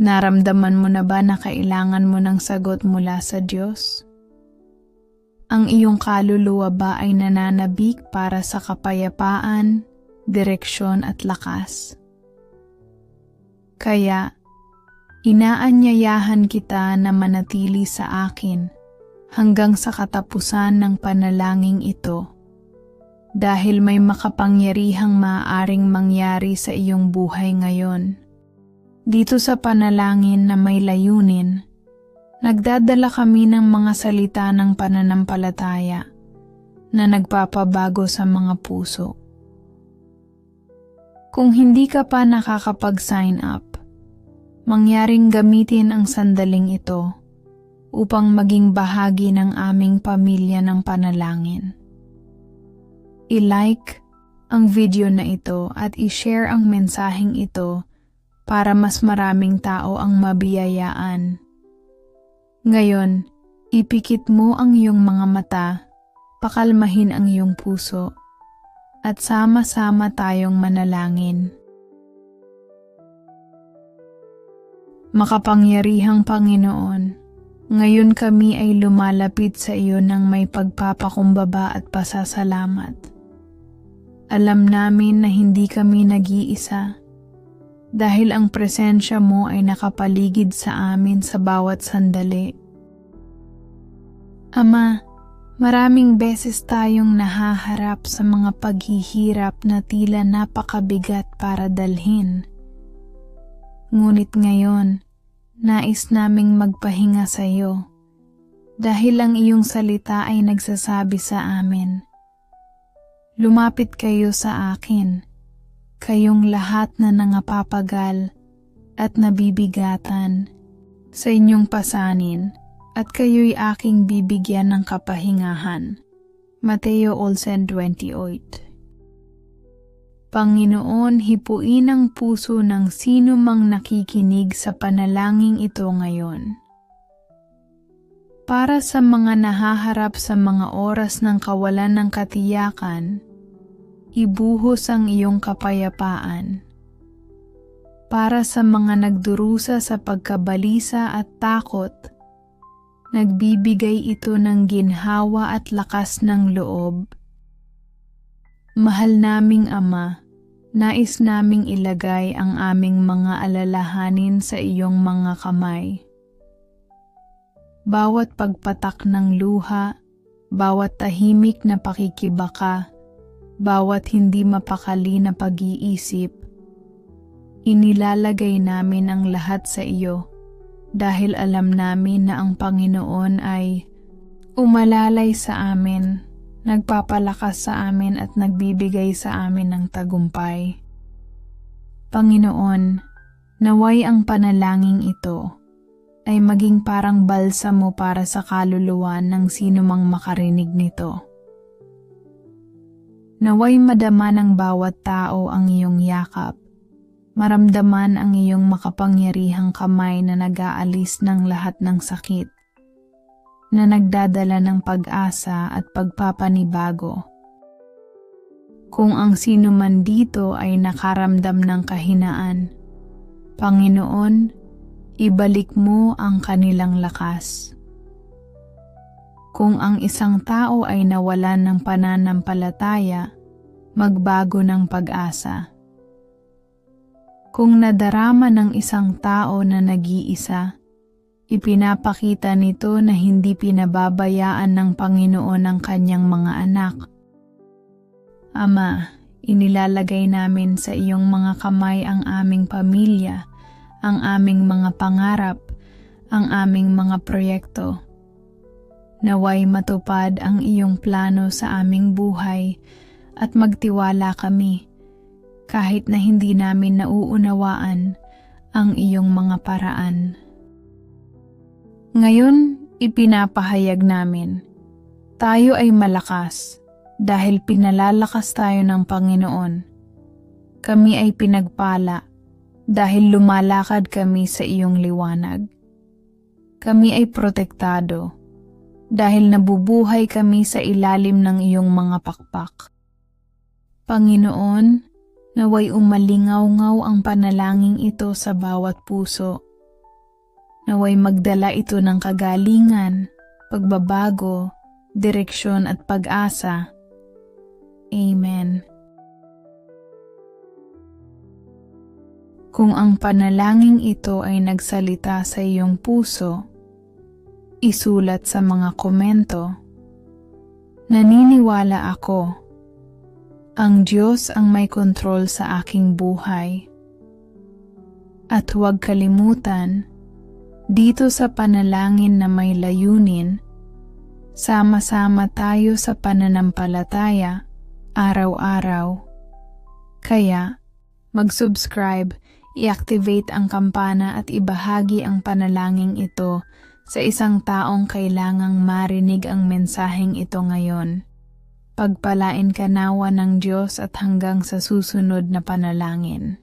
Naramdaman mo na ba na kailangan mo ng sagot mula sa Diyos? Ang iyong kaluluwa ba ay nananabik para sa kapayapaan, direksyon at lakas? Kaya, inaanyayahan kita na manatili sa akin hanggang sa katapusan ng panalangin ito dahil may makapangyarihang maaaring mangyari sa iyong buhay ngayon. Dito sa panalangin na may layunin, nagdadala kami ng mga salita ng pananampalataya na nagpapabago sa mga puso. Kung hindi ka pa nakakapag-sign up, mangyaring gamitin ang sandaling ito upang maging bahagi ng aming pamilya ng panalangin. I-like ang video na ito at i-share ang mensaheng ito para mas maraming tao ang mabiyayaan. Ngayon, ipikit mo ang iyong mga mata, pakalmahin ang iyong puso, at sama-sama tayong manalangin. Makapangyarihang Panginoon, ngayon kami ay lumalapit sa iyo ng may pagpapakumbaba at pasasalamat. Alam namin na hindi kami nag-iisa dahil ang presensya mo ay nakapaligid sa amin sa bawat sandali. Ama, maraming beses tayong nahaharap sa mga paghihirap na tila napakabigat para dalhin. Ngunit ngayon, nais naming magpahinga sa iyo dahil ang iyong salita ay nagsasabi sa amin. Lumapit kayo sa akin kayong lahat na nangapapagal at nabibigatan sa inyong pasanin at kayo'y aking bibigyan ng kapahingahan. Mateo Olsen 28 Panginoon, hipuin ang puso ng sino mang nakikinig sa panalangin ito ngayon. Para sa mga nahaharap sa mga oras ng kawalan ng katiyakan, ibuhos ang iyong kapayapaan. Para sa mga nagdurusa sa pagkabalisa at takot, nagbibigay ito ng ginhawa at lakas ng loob. Mahal naming Ama, nais naming ilagay ang aming mga alalahanin sa iyong mga kamay. Bawat pagpatak ng luha, bawat tahimik na pakikibaka, bawat hindi mapakali na pag-iisip, inilalagay namin ang lahat sa iyo dahil alam namin na ang Panginoon ay umalalay sa amin, nagpapalakas sa amin at nagbibigay sa amin ng tagumpay. Panginoon, naway ang panalangin ito ay maging parang balsamo para sa kaluluwa ng sino mang makarinig nito. Naway madama ng bawat tao ang iyong yakap. Maramdaman ang iyong makapangyarihang kamay na nag-aalis ng lahat ng sakit, na nagdadala ng pag-asa at pagpapanibago. Kung ang sino man dito ay nakaramdam ng kahinaan, Panginoon, ibalik mo ang kanilang lakas. Kung ang isang tao ay nawalan ng pananampalataya, magbago ng pag-asa. Kung nadarama ng isang tao na nag-iisa, ipinapakita nito na hindi pinababayaan ng Panginoon ang kanyang mga anak. Ama, inilalagay namin sa iyong mga kamay ang aming pamilya, ang aming mga pangarap, ang aming mga proyekto Naway matupad ang iyong plano sa aming buhay at magtiwala kami kahit na hindi namin nauunawaan ang iyong mga paraan. Ngayon, ipinapahayag namin, tayo ay malakas dahil pinalalakas tayo ng Panginoon. Kami ay pinagpala dahil lumalakad kami sa iyong liwanag. Kami ay protektado dahil nabubuhay kami sa ilalim ng iyong mga pakpak. Panginoon, naway umalingaw-ngaw ang panalangin ito sa bawat puso Naway magdala ito ng kagalingan, pagbabago, direksyon at pag-asa. Amen. Kung ang panalangin ito ay nagsalita sa iyong puso, isulat sa mga komento. Naniniwala ako. Ang Diyos ang may kontrol sa aking buhay. At huwag kalimutan, dito sa panalangin na may layunin, sama-sama tayo sa pananampalataya araw-araw. Kaya, mag-subscribe, i-activate ang kampana at ibahagi ang panalangin ito sa isang taong kailangang marinig ang mensaheng ito ngayon. Pagpalain ka nawa ng Diyos at hanggang sa susunod na panalangin.